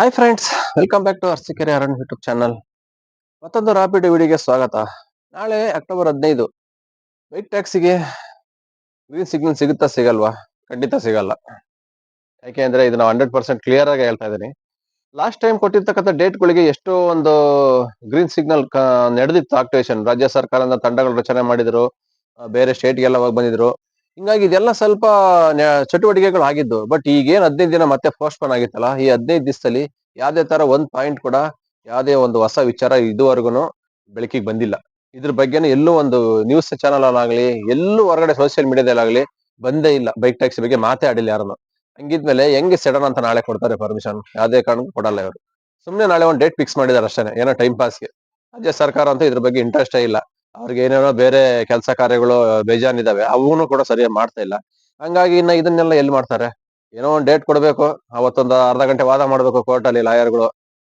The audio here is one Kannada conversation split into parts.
Hi friends welcome back to Arsikere Arun YouTube channel ಮತ್ತೊಂದು ರಾಪಿಡ್ ವಿಡಿಯೋಗೆ ಸ್ವಾಗತ. ನಾಳೆ ಅಕ್ಟೋಬರ್ ಹದಿನೈದು. ವೈಟ್ ಟ್ಯಾಕ್ಸಿಗೆ ಗ್ರೀನ್ ಸಿಗ್ನಲ್ ಸಿಗುತ್ತಾ ಸಿಗಲ್ವಾ? ಖಂಡಿತ ಸಿಗಲ್ಲ. ಯಾಕೆ ಅಂದರೆ ಇದು ನಾವು ಹಂಡ್ರೆಡ್ ಪರ್ಸೆಂಟ್ ಕ್ಲಿಯರ್ ಆಗಿ ಹೇಳ್ತಾ ಇದ್ದೀನಿ. ಲಾಸ್ಟ್ ಟೈಮ್ ಕೊಟ್ಟಿರ್ತಕ್ಕಂಥ ಡೇಟ್ಗಳಿಗೆ ಎಷ್ಟೋ ಒಂದು ಗ್ರೀನ್ ಸಿಗ್ನಲ್ ನಡೆದಿತ್ತು ಆಕ್ಟಿವೇಶನ್ ರಾಜ್ಯ ಸರ್ಕಾರದ ತಂಡಗಳು ರಚನೆ ಮಾಡಿದರು. ಬೇರೆ ಸ್ಟೇಟ್ಗೆಲ್ಲ ಹೋಗಿ ಬಂದಿದ್ರು. ಹಿಂಗಾಗಿ ಇದೆಲ್ಲ ಸ್ವಲ್ಪ ಚಟುವಟಿಕೆಗಳು ಆಗಿದ್ದು ಬಟ್ ಈಗೇನು ಹದಿನೈದು ದಿನ ಮತ್ತೆ ಪೋಸ್ಟ್ಪೋನ್ ಆಗಿತ್ತಲ್ಲ, ಈ ಹದಿನೈದು ದಿವಸದಲ್ಲಿ ಯಾವ್ದೇ ತರ ಒಂದ್ ಪಾಯಿಂಟ್ ಕೂಡ ಯಾವುದೇ ಒಂದು ಹೊಸ ವಿಚಾರ ಇದುವರೆಗೂ ಬೆಳಕಿಗೆ ಬಂದಿಲ್ಲ. ಇದ್ರ ಬಗ್ಗೆನೇ ಎಲ್ಲೂ ಒಂದು ನ್ಯೂಸ್ ಚಾನಲ್ ಆಗಲಿ ಎಲ್ಲೂ ಹೊರಗಡೆ ಸೋಷಿಯಲ್ ಮೀಡಿಯಾದಲ್ಲಾಗ್ಲಿ ಬಂದೇ ಇಲ್ಲ. ಬೈಕ್ ಟ್ಯಾಕ್ಸಿ ಬಗ್ಗೆ ಮಾತೇ ಆಡಿಲ್ಲ ಯಾರನ್ನು. ಹಂಗಿದ್ಮೇಲೆ ಹೆಂಗೆ ಸಡನ್ ಅಂತ ನಾಳೆ ಕೊಡ್ತಾರೆ ಪರ್ಮಿಷನ್ ಯಾವುದೇ ಕಾರಣಕ್ಕೂ ಕೊಡಲ್ಲ ಇವರು. ಸುಮ್ಮನೆ ನಾಳೆ ಒಂದು ಡೇಟ್ ಫಿಕ್ಸ್ ಮಾಡಿದ್ದಾರೆ ಅಷ್ಟೇ ಏನೋ ಟೈಮ್ ಪಾಸ್ಗೆ ರಾಜ್ಯ ಸರ್ಕಾರ ಅಂತೂ ಇದ್ರ ಬಗ್ಗೆ ಇಂಟ್ರೆಸ್ಟೇ ಇಲ್ಲ. ಅವ್ರಿಗೆ ಏನೇನೋ ಬೇರೆ ಕೆಲಸ ಕಾರ್ಯಗಳು ಬೇಜಾನಿದಾವೆ, ಅವನು ಕೂಡ ಸರಿಯಾಗಿ ಮಾಡ್ತಾ ಇಲ್ಲ. ಹಂಗಾಗಿ ಇನ್ನ ಇದನ್ನೆಲ್ಲ ಎಲ್ಲಿ ಮಾಡ್ತಾರೆ? ಏನೋ ಒಂದ್ ಡೇಟ್ ಕೊಡ್ಬೇಕು, ಅವತ್ತೊಂದು ಅರ್ಧ ಗಂಟೆ ವಾದ ಮಾಡ್ಬೇಕು ಕೋರ್ಟ್ ಅಲ್ಲಿ ಲಾಯರ್ಗಳು.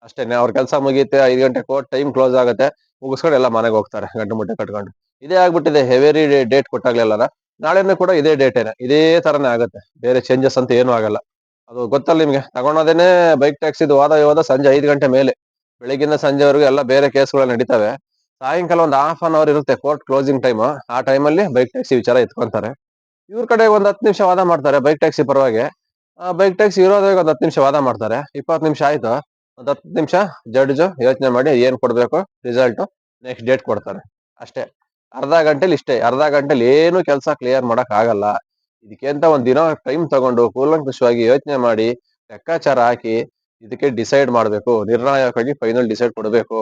ಅಷ್ಟೇನೆ ಅವ್ರ ಕೆಲಸ ಮುಗಿಯುತ್ತೆ, ಐದು ಗಂಟೆ ಕೋರ್ಟ್ ಟೈಮ್ ಕ್ಲೋಸ್ ಆಗುತ್ತೆ, ಮುಗಿಸ್ಕೊಂಡು ಎಲ್ಲ ಮನೆಗೆ ಹೋಗ್ತಾರೆ, ಗಂಟು ಮುಟ್ಟೆ ಕಟ್ಕೊಂಡು. ಇದೇ ಆಗ್ಬಿಟ್ಟಿದೆ ಹೆವೇರಿ ಡೇಟ್ ಕೊಟ್ಟಾಗ್ಲಿಲ್ಲ ನಾಳೆನೂ ಕೂಡ ಇದೇ ಡೇಟೇನೆ ಇದೇ ತರನೇ ಆಗುತ್ತೆ, ಬೇರೆ ಚೇಂಜಸ್ ಅಂತ ಏನೂ ಆಗಲ್ಲ. ಅದು ಗೊತ್ತಲ್ಲ ನಿಮ್ಗೆ, ತಗೊಂಡೋದೇನೆ ಬೈಕ್ ಟ್ಯಾಕ್ಸಿದು ವಾದ ವಿವಾದ ಸಂಜೆ ಐದು ಗಂಟೆ ಮೇಲೆ. ಬೆಳಗಿನ ಸಂಜೆವರೆಗೂ ಎಲ್ಲ ಬೇರೆ ಕೇಸ್ಗಳು ನಡೀತವೆ. ಸಾಯಂಕಾಲ ಒಂದು ಹಾಫ್ ಅನ್ ಅವರ್ ಇರುತ್ತೆ ಕೋರ್ಟ್ ಕ್ಲೋಸಿಂಗ್ ಟೈಮ್ ಆ ಟೈಮಲ್ಲಿ ಬೈಕ್ ಟ್ಯಾಕ್ಸಿ ವಿಚಾರ ಎತ್ಕೊಂತಾರೆ. ಇವ್ರ ಕಡೆ ಒಂದ್ ಹತ್ತು ನಿಮಿಷ ವಾದ ಮಾಡ್ತಾರೆ ಬೈಕ್ ಟ್ಯಾಕ್ಸಿ ಪರವಾಗಿ. ಬೈಕ್ ಟ್ಯಾಕ್ಸಿ ಇರೋದಾಗ ಒಂದ್ ಹತ್ತು ನಿಮಿಷ ವಾದ ಮಾಡ್ತಾರೆ. ಇಪ್ಪತ್ತು ನಿಮಿಷ ಆಯ್ತು. ಒಂದ್ ಹತ್ತು ನಿಮಿಷ ಜಡ್ಜ್ ಯೋಚನೆ ಮಾಡಿ ಏನ್ ಕೊಡಬೇಕು ರಿಸಲ್ಟ್ ನೆಕ್ಸ್ಟ್ ಡೇಟ್ ಕೊಡ್ತಾರೆ. ಅಷ್ಟೇ. ಅರ್ಧ ಗಂಟೆಲಿ ಇಷ್ಟೇ. ಅರ್ಧ ಗಂಟೆಲಿ ಏನು ಕೆಲಸ ಕ್ಲಿಯರ್ ಮಾಡಕ್ ಆಗಲ್ಲ. ಇದಕ್ಕೆ ಅಂತ ಒಂದ್ ದಿನ ಟೈಮ್ ತಗೊಂಡು ಕೂಲಂಕುಷವಾಗಿ ಯೋಚನೆ ಮಾಡಿ ಲೆಕ್ಕಾಚಾರ ಹಾಕಿ ಇದಕ್ಕೆ ಡಿಸೈಡ್ ಮಾಡ್ಬೇಕು. ನಿರ್ಣಾಯಕವಾಗಿ ಫೈನಲ್ ಡಿಸೈಡ್ ಕೊಡ್ಬೇಕು.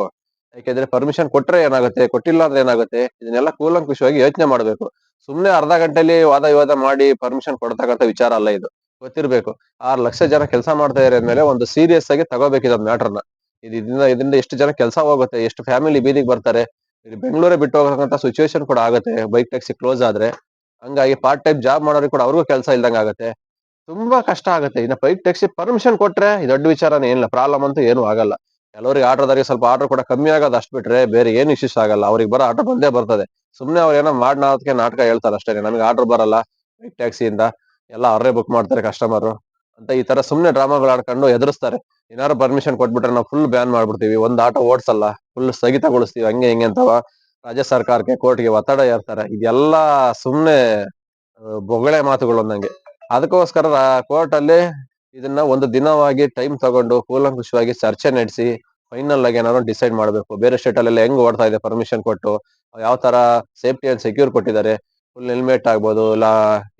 ಯಾಕೆಂದ್ರೆ ಪರ್ಮಿಷನ್ ಕೊಟ್ರೆ ಏನಾಗುತ್ತೆ? ಕೊಟ್ಟಿಲ್ಲ ಅಂದ್ರೆ ಏನಾಗುತ್ತೆ? ಇದನ್ನೆಲ್ಲ ಕೂಲಂಕುಷವಾಗಿ ಯೋಚನೆ ಮಾಡ್ಬೇಕು. ಸುಮ್ನೆ ಅರ್ಧ ಗಂಟೆಲಿ ವಾದ ವಿವಾದ ಮಾಡಿ ಪರ್ಮಿಷನ್ ಕೊಡ್ತಕ್ಕಂಥ ವಿಚಾರ ಅಲ್ಲ ಇದು. ಗೊತ್ತಿರ್ಬೇಕು. ಆರು ಲಕ್ಷ ಜನ ಕೆಲಸ ಮಾಡ್ತಾ ಇರೋ ಮೇಲೆ ಒಂದು ಸೀರಿಯಸ್ ಆಗಿ ತಗೋಬೇಕು ಮ್ಯಾಟರ್ನ ಮ್ಯಾಟರ್ನ ಇದರಿಂದ ಇದರಿಂದ ಎಷ್ಟು ಜನ ಕೆಲಸ ಹೋಗುತ್ತೆ? ಎಷ್ಟು ಫ್ಯಾಮಿಲಿ ಬೀದಿಗೆ ಬರ್ತಾರೆ? ಬೆಂಗಳೂರೇ ಬಿಟ್ಟು ಹೋಗತಕ್ಕಂಥ ಸಿಚುವೇಶನ್ ಕೂಡ ಆಗುತ್ತೆ. ಬೈಕ್ ಟ್ಯಾಕ್ಸಿ ಕ್ಲೋಸ್ ಆದ್ರೆ. ಹಂಗಾಗಿ ಪಾರ್ಟ್ ಟೈಮ್ ಜಾಬ್ ಮಾಡೋರಿಗೆ ಕೂಡ ಅವ್ರಿಗೂ ಕೆಲಸ ಇಲ್ದಂಗ ಆಗುತ್ತೆ. ತುಂಬಾ ಕಷ್ಟ ಆಗುತ್ತೆ. ಇನ್ನ ಬೈಕ್ ಟ್ಯಾಕ್ಸಿ ಪರ್ಮಿಷನ್ ಕೊಟ್ರೆ ದೊಡ್ಡ ವಿಚಾರನೇ ಏನಿಲ್ಲ. ಪ್ರಾಬ್ಲಮ್ ಅಂತೂ ಏನು ಆಗಲ್ಲ. ಕೆಲವರಿಗೆ ಆಟೋದವರಿಗೆ ಸ್ವಲ್ಪ ಆರ್ಡರ್ ಕೂಡ ಕಮ್ಮಿ ಆಗೋದು ಅಷ್ಟು ಬಿಟ್ರೆ ಬೇರೆ ಏನು ಇಶ್ಯೂಸ್ ಆಗಲ್ಲ. ಅವ್ರಿಗೆ ಬರೋ ಆಟೋ ಬಂದೇ ಬರ್ತದೆ. ಸುಮ್ನೆ ಅವ್ರು ಏನೋ ಮಾಡ್ನಾದಕ್ಕೆ ನಾಟಕ ಹೇಳ್ತಾರೆ ಅಷ್ಟೇ ನಮಗೆ ಆರ್ಡರ್ ಬರಲ್ಲ. ಬೈಕ್ ಟ್ಯಾಕ್ಸಿಯಿಂದ ಎಲ್ಲ ಅವರೇ ಬುಕ್ ಮಾಡ್ತಾರೆ ಕಸ್ಟಮರ್ ಅಂತ ಈ ತರ ಸುಮ್ಮನೆ ಡ್ರಾಮಾಗಳು ಆಡ್ಕೊಂಡು ಎದುರಿಸ್ತಾರೆ. ಏನಾದ್ರು ಪರ್ಮಿಷನ್ ಕೊಟ್ಬಿಟ್ರೆ ನಾವು ಫುಲ್ ಬ್ಯಾನ್ ಮಾಡ್ಬಿಡ್ತೀವಿ. ಒಂದ್ ಆಟೋ ಓಡಿಸಲ್ಲ. ಫುಲ್ ಸ್ಥಗಿತಗೊಳಿಸ್ತೀವಿ. ಹಂಗೆ ಹಿಂಗೆ ಅಂತವ ರಾಜ್ಯ ಸರ್ಕಾರಕ್ಕೆ ಕೋರ್ಟ್ಗೆ ಒತ್ತಡ ಏರ್ತಾರೆ. ಇದೆಲ್ಲ ಸುಮ್ನೆ ಆ, ಬೊಗಳೆ ಮಾತುಗಳು ಅಂದಂಗೆ ಅದಕ್ಕೋಸ್ಕರ ಕೋರ್ಟ್ ಅಲ್ಲಿ ಇದನ್ನ ಒಂದು ದಿನವಾಗಿ ಟೈಮ್ ತಗೊಂಡು ಕೂಲಂಕುಷವಾಗಿ ಚರ್ಚೆ ನಡೆಸಿ ಫೈನಲ್ ಆಗಿ ಏನಾದ್ರು ಡಿಸೈಡ್ ಮಾಡಬೇಕು. ಬೇರೆ ಸ್ಟೇಟ್ ಅಲ್ಲೆಲ್ಲ ಹೆಂಗ್ ಓಡ್ತಾ ಇದೆ ಪರ್ಮಿಷನ್ ಕೊಟ್ಟು, ಯಾವ ತರ ಸೇಫ್ಟಿ ಅಂಡ್ ಸೆಕ್ಯೂರ್ ಕೊಟ್ಟಿದ್ದಾರೆ ಫುಲ್ ಹೆಲ್ಮೆಟ್ ಆಗ್ಬೋದು, ಇಲ್ಲ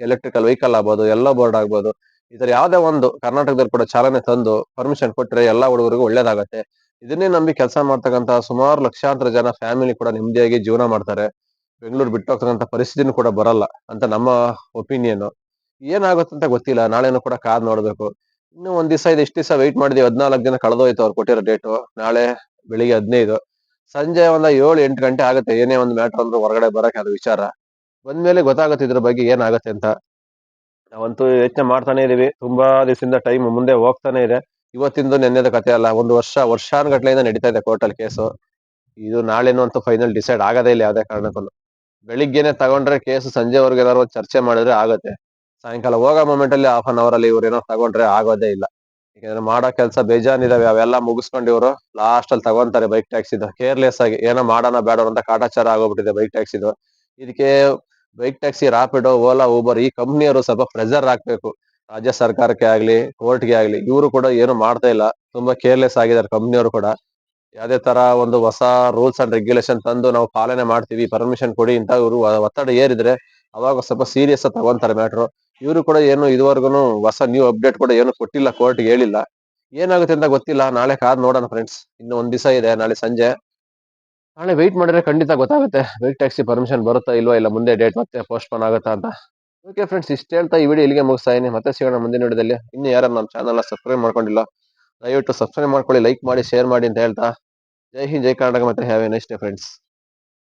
ಎಲೆಕ್ಟ್ರಿಕಲ್ ವೆಹಿಕಲ್ ಆಗ್ಬೋದು ಎಲ್ಲ ಬೋರ್ಡ್ ಆಗ್ಬೋದು ಇದರ ಯಾವ್ದೇ ಒಂದು ಕರ್ನಾಟಕದಲ್ಲಿ ಕೂಡ ಚಾಲನೆ ತಂದು ಪರ್ಮಿಷನ್ ಕೊಟ್ರೆ ಎಲ್ಲಾ ಹುಡುಗರಿಗೂ ಒಳ್ಳೇದಾಗತ್ತೆ. ಇದನ್ನೇ ನಂಬಿ ಕೆಲಸ ಮಾಡ್ತಕ್ಕಂತ ಸುಮಾರು ಲಕ್ಷಾಂತರ ಜನ ಫ್ಯಾಮಿಲಿ ಕೂಡ ನೆಮ್ಮದಿಯಾಗಿ ಜೀವನ ಮಾಡ್ತಾರೆ. ಬೆಂಗಳೂರು ಬಿಟ್ಟು ಹೋಗ್ತಕ್ಕಂಥ ಪರಿಸ್ಥಿತಿನೂ ಕೂಡ ಬರಲ್ಲ ಅಂತ ನಮ್ಮ ಒಪಿನಿಯನ್ ಏನಾಗುತ್ತೆ ಅಂತ ಗೊತ್ತಿಲ್ಲ. ನಾಳೆನೂ ಕೂಡ ಕಾದ್ ನೋಡ್ಬೇಕು. ಇನ್ನು ಒಂದ್ ದಿವಸ ಇದು ಇಷ್ಟ ದಿವಸ ವೆಯ್ಟ್ ಮಾಡಿದ್ವಿ. ಹದಿನಾಲ್ಕು ದಿನ ಕಳೆದೋಯ್ತು ಅವ್ರು ಕೊಟ್ಟಿರೋ ಡೇಟು ನಾಳೆ ಬೆಳಿಗ್ಗೆ ಹದಿನೈದು. ಸಂಜೆ ಒಂದ್ ಏಳು ಎಂಟು ಗಂಟೆ ಆಗುತ್ತೆ. ಏನೇ ಒಂದು ಮ್ಯಾಟರ್ ಅಂದ್ರೆ ಹೊರಗಡೆ ಬರಕ್ಕೆ ಅದು ವಿಚಾರ. ಬಂದ್ಮೇಲೆ ಗೊತ್ತಾಗುತ್ತೆ ಇದ್ರ ಬಗ್ಗೆ ಏನಾಗುತ್ತೆ ಅಂತ. ನಾವಂತೂ ಯೋಚನೆ ಮಾಡ್ತಾನೆ ಇದೀವಿ. ತುಂಬಾ ದಿವಸದಿಂದ ಟೈಮ್ ಮುಂದೆ ಹೋಗ್ತಾನೆ ಇದೆ. ಇವತ್ತಿಂದು ನೆನ್ನೆದ ಕತೆ ಅಲ್ಲ. ಒಂದು ವರ್ಷ, ವರ್ಷಾನುಗಟ್ಲೆಯಿಂದ ನಡೀತಾ ಇದೆ ಕೋರ್ಟಲ್ ಕೇಸು. ಇದು ನಾಳೆನೂ ಅಂತೂ ಫೈನಲ್ ಡಿಸೈಡ್ ಆಗದೇ ಇಲ್ಲ ಯಾವುದೇ ಕಾರಣಕ್ಕೂ. ಬೆಳಿಗ್ಗೆನೆ ತಗೊಂಡ್ರೆ ಕೇಸ್, ಸಂಜೆವರೆಗೆ ಏನಾದ್ರು ಚರ್ಚೆ ಮಾಡಿದ್ರೆ ಆಗುತ್ತೆ. ಸಾಯಂಕಾಲ ಹೋಗೋ ಮೂಮೆಂಟ್ ಅಲ್ಲಿ ಹಾಫ್ ಅನ್ ಅವರ್ ಅಲ್ಲಿ ಇವ್ರು ಏನೋ ತಗೊಂಡ್ರೆ ಆಗೋದೇ ಇಲ್ಲ. ಯಾಕಂದ್ರೆ ಮಾಡೋ ಕೆಲಸ ಬೇಜಾನಿದಾವೆ ಅವೆಲ್ಲ ಮುಗಿಸ್ಕೊಂಡು ಇವರು ಲಾಸ್ಟ್ ಅಲ್ಲಿ ತಗೊಂತಾರೆ ಬೈಕ್ ಟ್ಯಾಕ್ಸಿ ಕೇರ್ಲೆಸ್ ಆಗಿ, ಏನೋ ಮಾಡೋಣ ಬೇಡ ಅಂತ ಕಾಟಾಚಾರ ಆಗೋಗ್ಬಿಟ್ಟಿದೆ ಬೈಕ್ ಟ್ಯಾಕ್ಸಿ ಇದಕ್ಕೆ bike taxi Rapido Ola Uber ಈ ಕಂಪ್ನಿಯವರು ಸ್ವಲ್ಪ ಪ್ರೆಸರ್ ಹಾಕ್ಬೇಕು. ರಾಜ್ಯ ಸರ್ಕಾರಕ್ಕೆ ಆಗ್ಲಿ ಕೋರ್ಟ್ಗೆ ಆಗ್ಲಿ, ಇವರು ಕೂಡ ಏನು ಮಾಡ್ತಾ ಇಲ್ಲ. ತುಂಬಾ ಕೇರ್ಲೆಸ್ ಆಗಿದ್ದಾರೆ ಕಂಪ್ನಿಯವರು ಕೂಡ. ಯಾವ್ದೇ ತರ ಒಂದು ಹೊಸ ರೂಲ್ಸ್ ಅಂಡ್ ರೆಗ್ಯುಲೇಷನ್ ತಂದು ನಾವು ಪಾಲನೆ ಮಾಡ್ತೀವಿ ಪರ್ಮಿಷನ್ ಕೊಡಿ ಅಂತ ಇವರು ಒತ್ತಡ ಏರಿದ್ರೆ ಅವಾಗ ಸ್ವಲ್ಪ ಸೀರಿಯಸ್ ತಗೊಂತಾರೆ ಮ್ಯಾಟ್ರು ಇವರು ಕೂಡ ಏನು ಇದುವರೆಗೂ ಹೊಸ ನ್ಯೂ ಅಪ್ಡೇಟ್ ಕೂಡ ಏನು ಕೊಟ್ಟಿಲ್ಲ ಕೋರ್ಟ್ಗೆ ಹೇಳಿಲ್ಲ. ಏನಾಗುತ್ತೆ ಅಂತ ಗೊತ್ತಿಲ್ಲ. ನಾಳೆ ಕಾದ್ ನೋಡೋಣ ಫ್ರೆಂಡ್ಸ್ ಇನ್ನು ಒಂದ್ ದಿವಸ ಇದೆ, ನಾಳೆ ಸಂಜೆ. ನಾಳೆ ವೆಯ್ಟ್ ಮಾಡಿದ್ರೆ ಖಂಡಿತ ಗೊತ್ತಾಗುತ್ತೆ. ವೆಯ್ಟ್ ಟ್ಯಾಕ್ಸಿ ಪರ್ಮಿಷನ್ ಬರುತ್ತಾ ಇಲ್ವಾ ಇಲ್ಲ ಮುಂದೆ ಡೇಟ್ ಮತ್ತೆ ಪೋಸ್ಟ್ಪೋನ್ ಆಗುತ್ತಾ ಅಂತ. ಓಕೆ ಫ್ರೆಂಡ್ಸ್ ಇಷ್ಟು ಹೇಳ್ತಾ ಈ ವಿಡಿಯೋ ಇಲ್ಲಿಗೆ ಮುಗಿಸ್ತಾ ಇದೀನಿ ಮತ್ತೆ ಸಿಗೋಣ ಮುಂದಿನ ವಿಡಿಯೋದಲ್ಲಿ ಇನ್ನು ಯಾರು ನಮ್ಮ ಚಾನಲ್ ಸಬ್ಸ್ಕ್ರೈಬ್ ಮಾಡ್ಕೊಂಡಿಲ್ಲ, ದಯವಿಟ್ಟು ಸಬ್ಸ್ಕ್ರೈಬ್ ಮಾಡ್ಕೊಳ್ಳಿ ಲೈಕ್ ಮಾಡಿ ಶೇರ್ ಮಾಡಿ ಅಂತ ಹೇಳ್ತಾ. ಜೈ ಹಿಂದ್, ಜೈ ಕರ್ನಾಟಕ, ಮತ್ತೆ have a next day friends